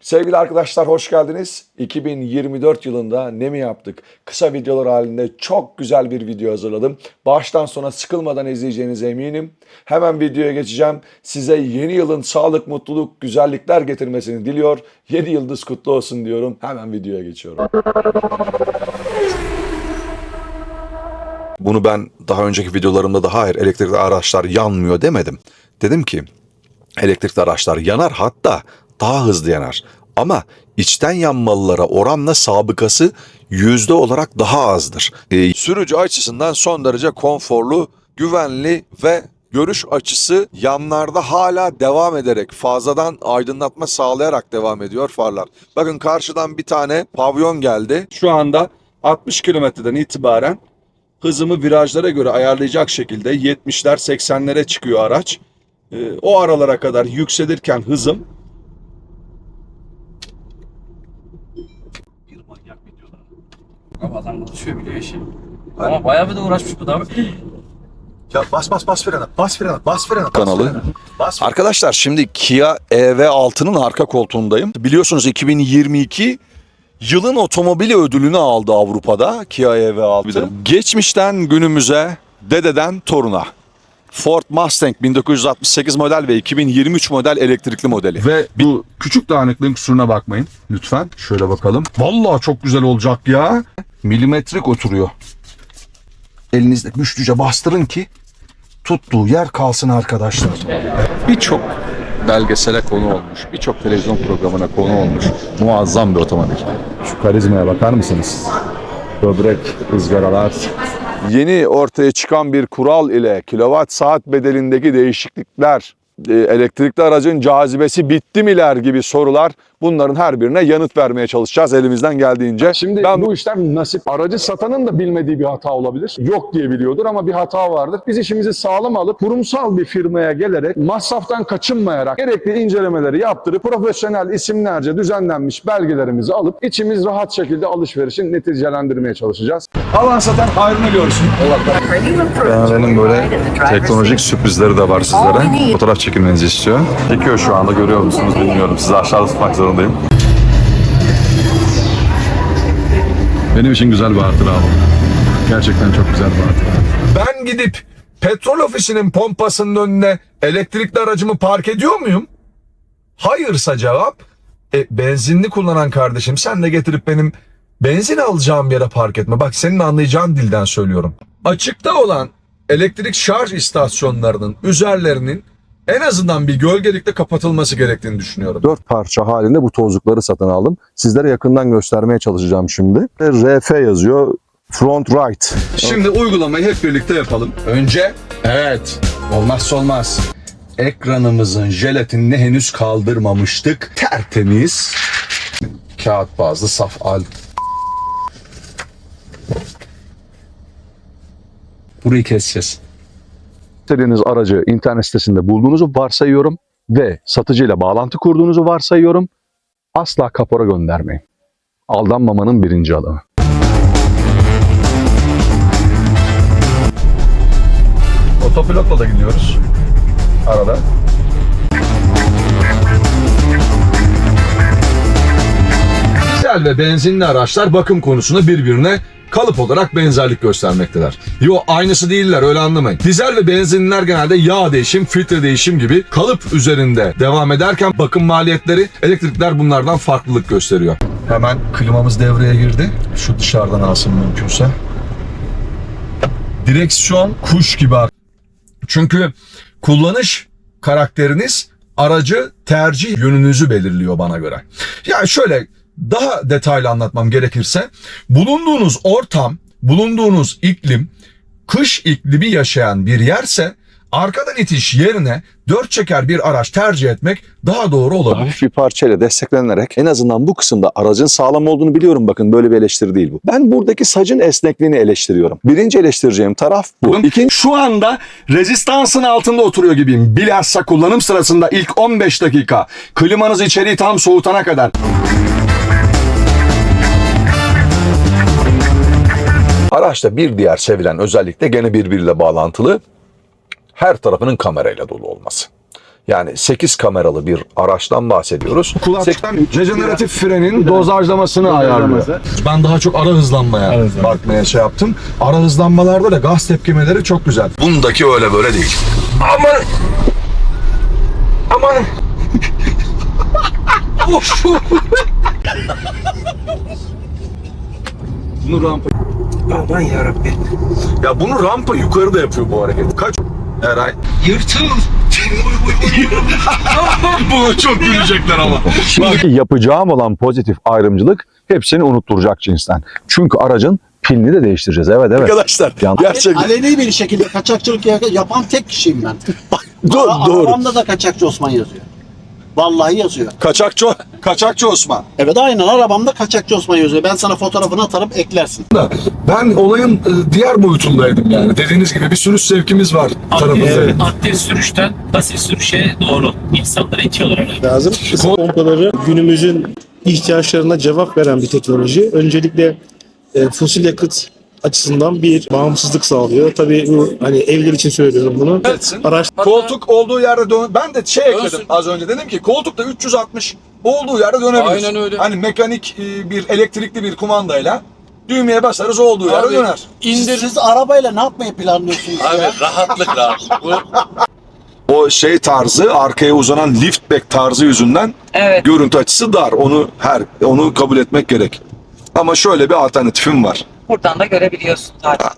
Sevgili arkadaşlar hoş geldiniz. 2024 yılında ne mi yaptık? Kısa videolar halinde çok güzel bir video hazırladım. Baştan sona sıkılmadan izleyeceğinize eminim. Hemen videoya geçeceğim. Size yeni yılın sağlık, mutluluk, güzellikler getirmesini diliyor. 7 yıldız kutlu olsun diyorum. Hemen videoya geçiyorum. Bunu ben daha önceki videolarımda da hayır elektrikli araçlar yanmıyor demedim. Dedim ki elektrikli araçlar yanar hatta daha hızlı yanar. Ama içten yanmalılara oranla sabıkası yüzde olarak daha azdır. Ee, sürücü açısından son derece konforlu, güvenli ve görüş açısı yanlarda hala devam ederek fazladan aydınlatma sağlayarak devam ediyor farlar. Bakın karşıdan bir tane pavyon geldi. Şu anda 60 kilometreden itibaren hızımı virajlara göre ayarlayacak şekilde 70'ler 80'lere çıkıyor araç. Ee, o aralara kadar yükselirken hızım Bir manyak videolar. Ama adam konuşuyor biliyor işi. Ama bayağı bir de uğraşmış bu da. Ya bas bas bas frene, bas frene, bas frene. bas Kanalı. frene. Bas Arkadaşlar şimdi Kia EV6'nın arka koltuğundayım. Biliyorsunuz 2022 yılın otomobili ödülünü aldı Avrupa'da Kia EV6. Geçmişten günümüze, dededen toruna. Ford Mustang 1968 model ve 2023 model elektrikli modeli. Ve bu küçük dağınıklığın kusuruna bakmayın lütfen. Şöyle bakalım. Vallahi çok güzel olacak ya. Milimetrik oturuyor. Elinizde güçlüce bastırın ki tuttuğu yer kalsın arkadaşlar. Birçok belgesele konu olmuş, birçok televizyon programına konu olmuş. Muazzam bir otomobil. Şu karizmaya bakar mısınız? Böbrek, ızgaralar, Yeni ortaya çıkan bir kural ile kilowatt saat bedelindeki değişiklikler, e, elektrikli aracın cazibesi bitti miler gibi sorular bunların her birine yanıt vermeye çalışacağız elimizden geldiğince. Şimdi ben bu işlem nasip. Aracı satanın da bilmediği bir hata olabilir. Yok diye biliyordur ama bir hata vardır. Biz işimizi sağlam alıp kurumsal bir firmaya gelerek masraftan kaçınmayarak gerekli incelemeleri yaptırıp profesyonel isimlerce düzenlenmiş belgelerimizi alıp içimiz rahat şekilde alışverişin neticelendirmeye çalışacağız. alan satan hayrını görsün. Benim böyle teknolojik sürprizleri de var sizlere. Fotoğraf çekilmenizi istiyor. Çekiyor şu anda görüyor musunuz bilmiyorum. Sizi aşağıda tutmak zorundayım. Benim için güzel bir hatıra bu. Gerçekten çok güzel bir hatıra. Ben gidip petrol ofisinin pompasının önüne elektrikli aracımı park ediyor muyum? Hayırsa cevap, e, benzinli kullanan kardeşim sen de getirip benim benzin alacağım yere park etme. Bak senin anlayacağın dilden söylüyorum. Açıkta olan elektrik şarj istasyonlarının üzerlerinin en azından bir gölgelikte kapatılması gerektiğini düşünüyorum. Dört parça halinde bu tozlukları satın aldım. Sizlere yakından göstermeye çalışacağım şimdi. RF yazıyor. Front right. Şimdi uygulamayı hep birlikte yapalım. Önce evet olmazsa olmaz. Ekranımızın jelatinini henüz kaldırmamıştık. Tertemiz. Kağıt bazlı saf al. Burayı keseceğiz. İstediğiniz aracı internet sitesinde bulduğunuzu varsayıyorum ve satıcıyla bağlantı kurduğunuzu varsayıyorum. Asla kapora göndermeyin. Aldanmamanın birinci adımı. Otopilotla da gidiyoruz. Arada. Dizel ve benzinli araçlar bakım konusunda birbirine kalıp olarak benzerlik göstermektedir. Yo aynısı değiller öyle anlamayın. Dizel ve benzinliler genelde yağ değişim, filtre değişim gibi kalıp üzerinde devam ederken bakım maliyetleri elektrikler bunlardan farklılık gösteriyor. Hemen klimamız devreye girdi. Şu dışarıdan alsın mümkünse. Direksiyon kuş gibi çünkü kullanış karakteriniz aracı tercih yönünüzü belirliyor bana göre. Yani şöyle daha detaylı anlatmam gerekirse bulunduğunuz ortam, bulunduğunuz iklim kış iklimi yaşayan bir yerse arkadan itiş yerine dört çeker bir araç tercih etmek daha doğru olabilir. Hafif bir parçayla desteklenerek en azından bu kısımda aracın sağlam olduğunu biliyorum bakın böyle bir eleştiri değil bu. Ben buradaki sacın esnekliğini eleştiriyorum. Birinci eleştireceğim taraf bu. İkinci Şu anda rezistansın altında oturuyor gibiyim. Bilhassa kullanım sırasında ilk 15 dakika klimanız içeriği tam soğutana kadar Araçta bir diğer sevilen özellik de gene birbiriyle bağlantılı her tarafının kamerayla dolu olması. Yani 8 kameralı bir araçtan bahsediyoruz. Kulakçıktan rejeneratif frenin dozajlamasını ayarlıyor. Ben daha çok ara hızlanmaya bakmaya şey yaptım. Ara hızlanmalarda da gaz tepkimeleri çok güzel. Bundaki öyle böyle değil. Aman! Aman! Bunu rampa Aman yarabbim. Ya bunu rampa yukarıda yapıyor bu hareket. Kaç? Eray. Yırtıl. Buna çok gülecekler ama. Şimdiki yapacağım olan pozitif ayrımcılık hepsini unutturacak cinsten. Çünkü aracın pilini de değiştireceğiz. Evet evet. Arkadaşlar Yan- gerçekten. Aleni bir şekilde kaçakçılık ya- yapan tek kişiyim ben. Dur, Ara- doğru. Arabamda da kaçakçı Osman yazıyor. Vallahi yazıyor. Kaçakçı, kaçakçı Osman. Evet aynen arabamda kaçakçı Osman yazıyor. Ben sana fotoğrafını atarım eklersin. Ben olayın e, diğer boyutundaydım yani. Dediğiniz gibi bir sürüş zevkimiz var tarafında. Aktif sürüşten pasif sürüşe doğru insanları itiyorlar öyle. lazım. Isı pompaları günümüzün ihtiyaçlarına cevap veren bir teknoloji. Öncelikle e, fosil yakıt açısından bir bağımsızlık sağlıyor. Tabii bu hani evler için söylüyorum bunu. Araç Koltuk olduğu yerde dön. Ben de şey ekledim Dönsün. az önce. Dedim ki koltukta 360 olduğu yerde dönebilir. Aynen öyle. Hani mekanik e, bir elektrikli bir kumandayla düğmeye basarız olduğu yerde Abi, döner. İndir. Siz arabayla ne yapmayı planlıyorsunuz ya? Abi rahatlık rahat. Bu O şey tarzı arkaya uzanan liftback tarzı yüzünden Evet. görüntü açısı dar. Onu her onu kabul etmek gerek. Ama şöyle bir alternatifim var. Buradan da görebiliyorsun zaten.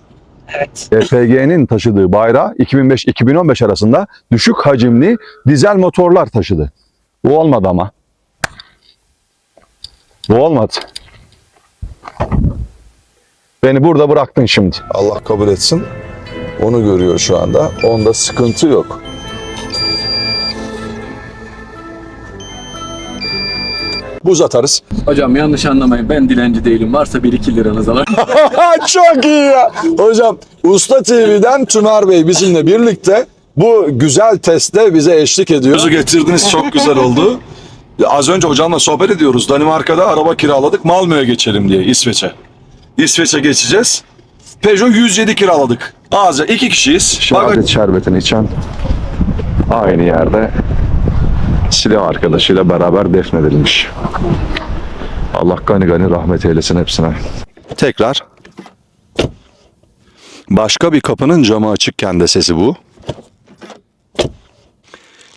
Evet. EPG'nin taşıdığı bayrağı 2005-2015 arasında düşük hacimli dizel motorlar taşıdı. Bu olmadı ama. Bu olmadı. Beni burada bıraktın şimdi. Allah kabul etsin. Onu görüyor şu anda. Onda sıkıntı yok. Buz atarız. Hocam yanlış anlamayın ben dilenci değilim. Varsa 1-2 liranız alır. Çok iyi ya. Hocam Usta TV'den Tümer Bey bizimle birlikte bu güzel testte bize eşlik ediyor. Sözü getirdiniz çok güzel oldu. Az önce hocamla sohbet ediyoruz. Danimarka'da araba kiraladık. Malmö'ye geçelim diye İsveç'e. İsveç'e geçeceğiz. Peugeot 107 kiraladık. Ağzı iki kişiyiz. Şehadet şerbetini içen aynı yerde silah arkadaşıyla beraber defnedilmiş. Allah gani gani rahmet eylesin hepsine. Tekrar. Başka bir kapının camı açıkken de sesi bu.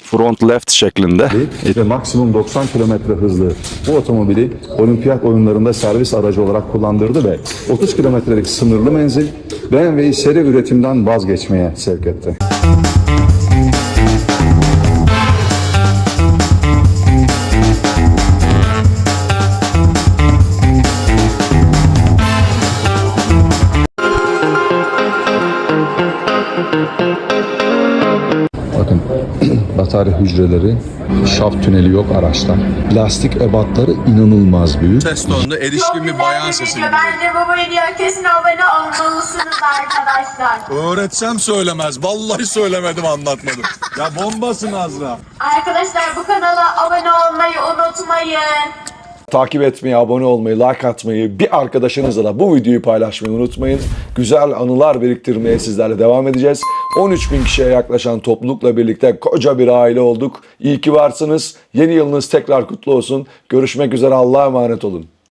Front left şeklinde. ve maksimum 90 kilometre hızlı bu otomobili olimpiyat oyunlarında servis aracı olarak kullandırdı ve 30 kilometrelik sınırlı menzil BMW'yi seri üretimden vazgeçmeye sevk etti. Bakın batarya hücreleri, şaft tüneli yok araçta. Lastik ebatları inanılmaz büyük. Ses tonunda erişkin bir bayan sesi. Bence baba video kesin abone olmalısınız arkadaşlar. Öğretsem söylemez. Vallahi söylemedim anlatmadım. ya bombasın Azra. Arkadaşlar bu kanala abone olmayı unutmayın. Takip etmeyi, abone olmayı, like atmayı, bir arkadaşınızla da bu videoyu paylaşmayı unutmayın. Güzel anılar biriktirmeye sizlerle devam edeceğiz. 13 bin kişiye yaklaşan toplulukla birlikte koca bir aile olduk. İyi ki varsınız. Yeni yılınız tekrar kutlu olsun. Görüşmek üzere. Allah'a emanet olun.